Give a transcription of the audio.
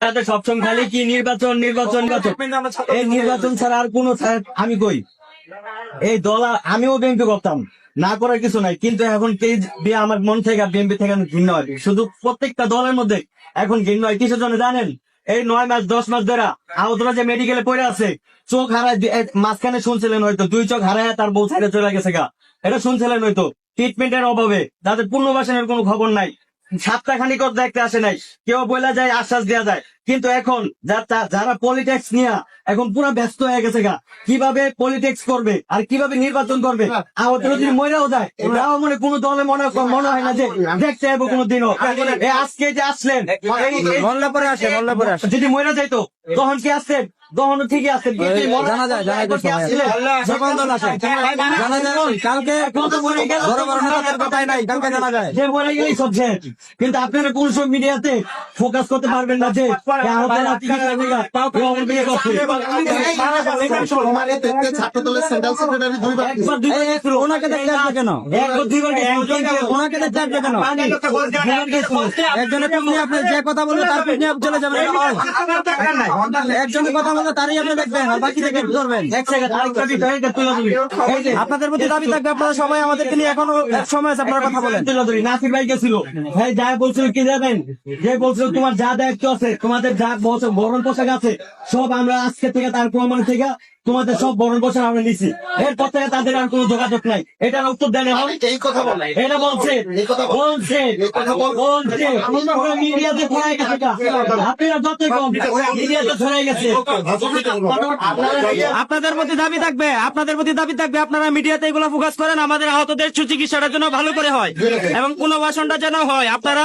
তাতে সবসময় খালি কি নির্বাচন নির্বাচন নির্বাচন? এই নির্বাচন ছাড়া আর কোনো আমি কই? এই দল আমিও বিএনপি করতাম। না করার কিছু নাই। কিন্তু এখন আমার মন থেকে বিএনপি থেকে আমি ঘৃণা হয়। শুধু প্রত্যেকটা দলের মধ্যে এখন ঘৃণা হয়। কিসের জন্য জানেন? এই নয় মাস দশ মাস ধরে আহতরা যে মেডিকেলে পড়ে আছে চোখ হারায় মাঝখানে শুনছিলেন হয়তো দুই চোখ হারায় তার বউ ছেড়ে চলে গেছে গা। এটা শুনছিলেন হয়তো। ট্রিটমেন্টের অভাবে। তাদের পুনর্বাসনের কোনো খবর নাই। সাতটা খানিক দেখতে আসে নাই। কেউ বলে যায় আশ্বাস দেওয়া যায়। কিন্তু এখন যারা পলিটিক্স নিয়ে এখন পুরো ব্যস্ত হয়ে গেছে গা। কীভাবে পলিটিক্স করবে আর কীভাবে নির্বাচন করবে? আহত যদি মরেও যায় তাও মনে কোনো দলে মনে মনে হয় না যে দেখতে যাব কোনো দিনও এই আজকে যে আসলেন যদি মরে যাইতো তখন কি আসতেন? জানা যায় জানা যায় যখন দল আসে জানা যায় কালকে এখন মরে গেল। বড় বড় নেতাদের কথাই নাই কালকে জানা যায়। যে মরে গেলেই সব কিন্তু আপনারা কোন সব মিডিয়াতে ফোকাস করতে পারবেন না যে। ওনাকে দেখতে আসবে কেন। ওনাকে দেখতে আসবে কেন। একজনের পিছনে আপনি কথা বলবে তার পিছনে চলে যাবেন। একজনের কথা বলবে তারই আপনি দেখবেন। আর বাকি দেখে ধরবেন। এক সেকেন্ড, আরেকটা দিতে, এইটা তুলে দিবি। এই যে, আপনাদের প্রতি দাবি থাকবে আপনারা সবাই আমাদেরকে নিয়ে এখনও এক সময় আছে আপনারা কথা বলেন। নাসির ভাই গেছিল। ভাই যা বলছিল কি জানেন? যে বলছিল তোমার যা দায়িত্ব আছে তোমাদের যা বস- বরণ পোশাক আছে সব আমরা আজকে থেকে তার প্রমাণ থেকে তোমাদের সব বরণ পোশাক আমরা নিছি। এরপর থেকে তাদের আর কোনো যোগাযোগ নাই। এটার উত্তর দেন এখন। এই কথা বলে এটা বলছে এই কথা বল- বলছে এই কথা বল- বলছে। মিডিয়াতে ছড়াই গেছে আপনারা যতই কম মিডিয়াতে ছড়াই গেছে। আপনাদের প্রতি দাবি থাকবে আপনাদের প্রতি দাবি থাকবে আপনারা মিডিয়াতে এগুলো ফোকাস করেন আমাদের আহতদের সুচিকিৎসাটার জন্য ভালো করে হয় এবং পুনর্বাসনটা যেন হয়। আপনারা